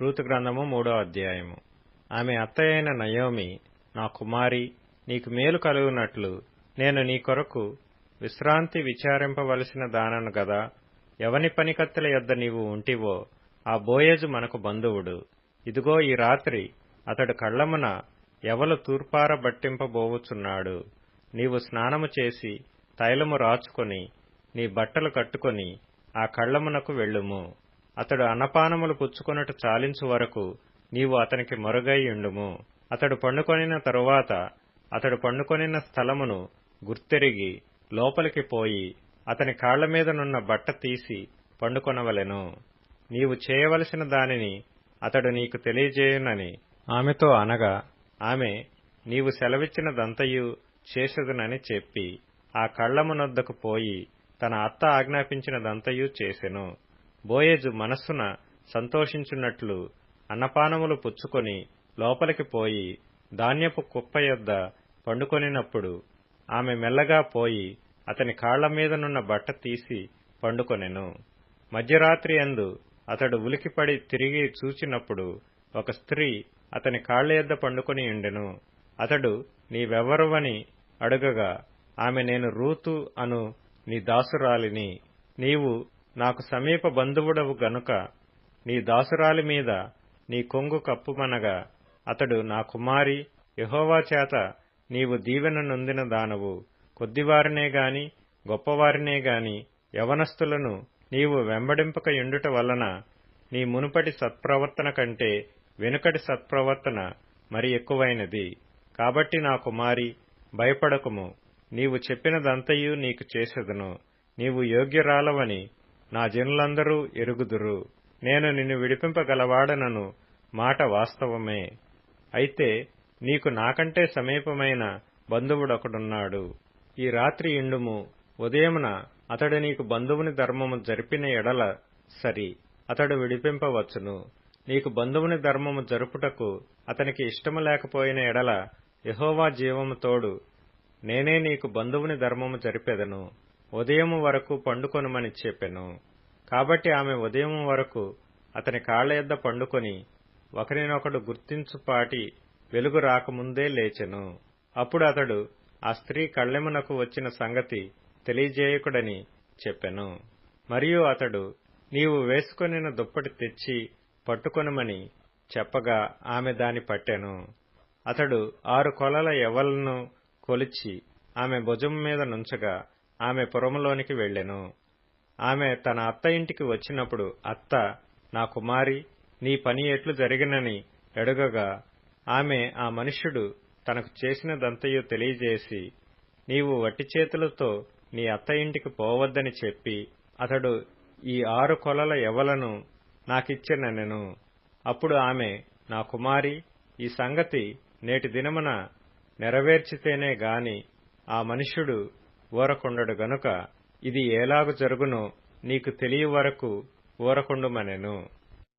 Ruth గ్రంథము మూడో అధ్యాయము. ఆమె అత్తయైన నయోమి నా కుమారి నీకు మేలు కలుగునట్లు నేను నీ కొరకు విశ్రాంతి విచారింపవలసిన దానను గదా ఎవని పనికత్తెల యొద్ద నీవు ఉంటివో ఆ బోయేజు మనకు బంధువుడు. ఇదిగో ఈ రాత్రి అతడు కళ్ళమున ఎవలు తూర్పార బట్టింపబోవుచున్నాడు నీవు స్నానము చేసి తైలము రాచుకొని నీ బట్టలు కట్టుకొని ఆ కళ్ళమునకు వెళ్ళుము. అతడు అన్నపానములు పుచ్చుకొనుట చాలించు వరకు నీవు అతనికి మరుగైయుండుము అతడు పండుకొనిన తరువాత అతడు పండుకొనిన స్థలమును గుర్తెరిగి లోపలికి పోయి అతని కాళ్ళ మీదనున్న బట్ట తీసి పండుకొనవలెను. నీవు చేయవలసిన దానిని అతడు నీకు తెలియజేయునని ఆమెతో అనగా ఆమె నీవు సెలవిచ్చినదంతయు చేసెదునని చెప్పి ఆ కళ్ళమునొద్దకు పోయి తన అత్త ఆజ్ఞాపించినదంతయు చేసెను. బోయేజు మనస్సున సంతోషించున్నట్లు అన్నపానములు పుచ్చుకొని లోపలికి పోయి ధాన్యపు కుప్ప యొద్ద పండుకొనినప్పుడు ఆమె మెల్లగా పోయి అతని కాళ్ళ మీదనున్న బట్ట తీసి పండుకొనెను. మధ్యరాత్రి అందు అతడు ఉలికిపడి తిరిగి చూచినప్పుడు ఒక స్త్రీ అతని కాళ్ళ యొద్ద పండుకొని ఉండెను. అతడు నీవెవరువని అడుగగా ఆమె నేను రూతు అను నీ దాసురాలిని నీవు నాకు సమీప బంధువుడవు గనుక నీ దాసురాలి మీద నీ కొంగు కప్పుమనగా అతడు నా కుమారి యహోవా చేత నీవు దీవెన నొందిన దానవు. కొద్దివారినే గాని గొప్పవారినే గాని యవనస్తులను నీవు వెంబడింపక ఎండుట వలన నీ మునుపటి సత్ప్రవర్తన కంటే వెనుకటి సత్ప్రవర్తన మరి ఎక్కువైనది. కాబట్టి నా కుమారి భయపడకుము. నీవు చెప్పినదంతయు నీకు చేసేదను. నీవు యోగ్యరాలవని నా జనులందరూ ఎరుగుదురు. నేను నిన్ను విడిపింపగలవాడనను మాట వాస్తవమే. అయితే నీకు నాకంటే సమీపమైన బంధువుడొకడున్నాడు. ఈ రాత్రి ఇండుము. ఉదయమున అతడు నీకు బంధువుని ధర్మము జరిపిన ఎడల సరి. అతడు విడిపింపవచ్చును. నీకు బంధువుని ధర్మము జరుపుటకు అతనికి ఇష్టము లేకపోయిన ఎడల యహోవా జీవము తోడు నేనే నీకు బంధువుని ధర్మము జరిపెదను. ఉదయము వరకు పండుకొనుమని చెప్పెను. కాబట్టి ఆమె ఉదయం వరకు అతని కాళ్ళ యొద్ద పండుకొని ఒకరినొకడు గుర్తించుపాటి వెలుగు రాకముందే లేచెను. అప్పుడు అతడు ఆ స్త్రీ కళ్ళెమునకు వచ్చిన సంగతి తెలియజేయకుడని చెప్పెను. మరియు అతడు నీవు వేసుకొనిన దుప్పటి తెచ్చి పట్టుకొనమని చెప్పగా ఆమె దాని పట్టెను. అతడు ఆరు కొలల ఎవలను కొలిచి ఆమె భుజం మీద నుంచగా ఆమె పురములోనికి వెళ్ళెను ఆమె తన అత్త ఇంటికి వచ్చినప్పుడు అత్త నా కుమారి నీ పని ఎట్లు జరిగినని ఎడుగగా ఆమె ఆ మనుష్యుడు తనకు చేసినదంతయు తెలియజేసి నీవు వట్టి చేతులతో నీ అత్త ఇంటికి పోవద్దని చెప్పి అతడు ఈ ఆరు కొలల ఎవలను నాకిచ్చెనెను అప్పుడు ఆమె నా కుమారి ఈ సంగతి నేటి దినమున నెరవేర్చితేనే గాని ఆ మనుష్యుడు ఊరకుండడు గనుక ఇది ఏలాగు జరుగునో నీకు తెలియ వరకు ఊరకుండుమనెను